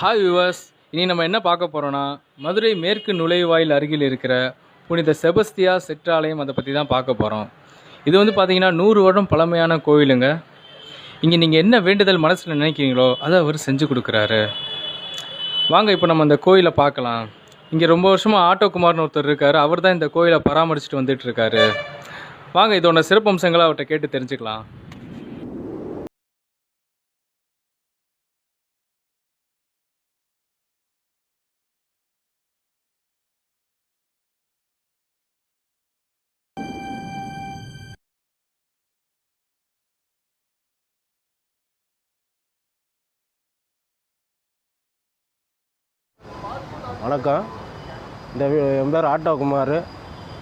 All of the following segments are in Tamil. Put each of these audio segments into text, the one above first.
ஹாய் விவர்ஸ் இனி நம்ம என்ன பார்க்க போகிறோன்னா மதுரை மேற்கு நுழைவாயில் அருகில் இருக்கிற புனித செபஸ்தியா செற்றாலயம் அதை பற்றி தான் பார்க்க போகிறோம் இது வந்து பார்த்திங்கன்னா நூறு வருடம் பழமையான கோயிலுங்க. இங்கே நீங்கள் என்ன வேண்டுதல் மனசில் நினைக்கிறீங்களோ அதை அவர் செஞ்சு கொடுக்குறாரு. வாங்க இப்போ நம்ம அந்த கோயிலை பார்க்கலாம். இங்கே ரொம்ப வருஷமாக ஆட்டோகுமார்னு ஒருத்தர் இருக்கார். அவர் தான் இந்த கோயிலை பராமரிச்சுட்டு வந்துட்டுருக்காரு வாங்க இதோட சிறப்பம்சங்களை அவர்கிட்ட கேட்டு தெரிஞ்சுக்கலாம். வணக்கம். இந்த என் பேர் ஆட்டோகுமார்.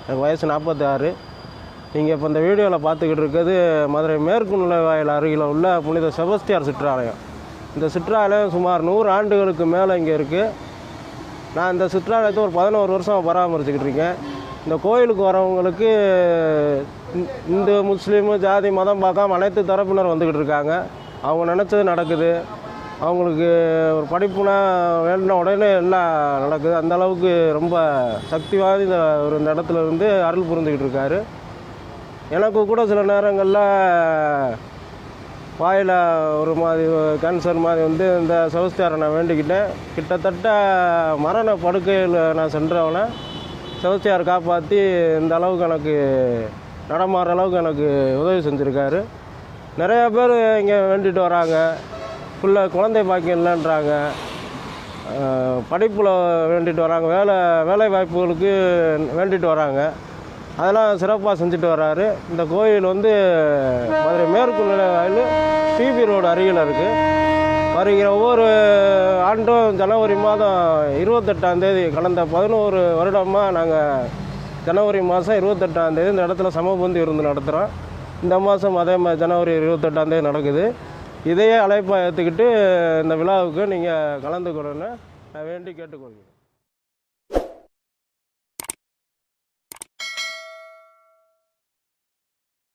எனக்கு வயசு நாற்பத்தாறு. நீங்கள் இப்போ இந்த வீடியோவில் பார்த்துக்கிட்டு இருக்கிறது மதுரை மேற்கு நுழைவாயில் அருகில் உள்ள புனித செபஸ்தியார் சுற்றாலயம். இந்த சிற்றாலயம் சுமார் நூறு ஆண்டுகளுக்கு மேலே இங்கே இருக்குது நான் இந்த சுற்றாலயத்தை ஒரு பதினோரு வருஷம் பராமரிச்சுக்கிட்டு இருக்கேன். இந்த கோயிலுக்கு வரவங்களுக்கு இந்- இந்து முஸ்லீமு ஜாதி மதம் பார்க்காம அனைத்து தரப்பினர் வந்துக்கிட்டு இருக்காங்க. அவங்க நினச்சது நடக்குது. அவங்களுக்கு ஒரு படிப்புனா வேண்டின உடனே எல்லாம் நடக்குது? அந்த அளவுக்கு ரொம்ப சக்தி வாய்ந்த ஒரு இந்த இடத்துல இருந்து அருள் புரிந்துக்கிட்டு இருக்காரு. எனக்கு கூட சில நேரங்களில் வாயில் ஒரு மாதிரி கேன்சர் மாதிரி வந்து இந்த செவஸ்தியாரை நான் வேண்டிக்கிட்டேன். கிட்டத்தட்ட மரண படுக்கையில் நான் சென்றவனை செவஸ்தியார் காப்பாற்றி இந்த அளவுக்கு எனக்கு நடமாற அளவுக்கு எனக்கு உதவி செஞ்சுருக்காரு. நிறைய பேர் இங்கே வேண்டிட்டு வராங்க. ஃபுல்லாக குழந்தை பாக்கியம் இல்லைன்றாங்க. படிப்பில் வேண்டிட்டு வராங்க. வேலை வேலை வாய்ப்புகளுக்கு வேண்டிட்டு வராங்க. அதெல்லாம் சிறப்பாக செஞ்சுட்டு வர்றாரு இந்த கோயில் வந்து மதுரை மேற்கு நிலையில் பிபி ரோடு அருகில் இருக்குது வருகிற ஒவ்வொரு ஆண்டும் ஜனவரி மாதம் இருபத்தெட்டாம் தேதி கடந்த பதினோரு வருடமாக நாங்கள் ஜனவரி மாதம் இருபத்தெட்டாம் தேதி இந்த இடத்துல சமபந்தி விருந்து நடத்துகிறோம் இந்த மாதம் அதே மாதிரி ஜனவரி இருபத்தெட்டாம் தேதி நடக்குது. இதையே அழைப்பா ஏற்றுக்கிட்டு இந்த விழாவுக்கு நீங்கள் கலந்துக்கணும்னு நான் வேண்டி கேட்டுக்கொள்கிறேன்.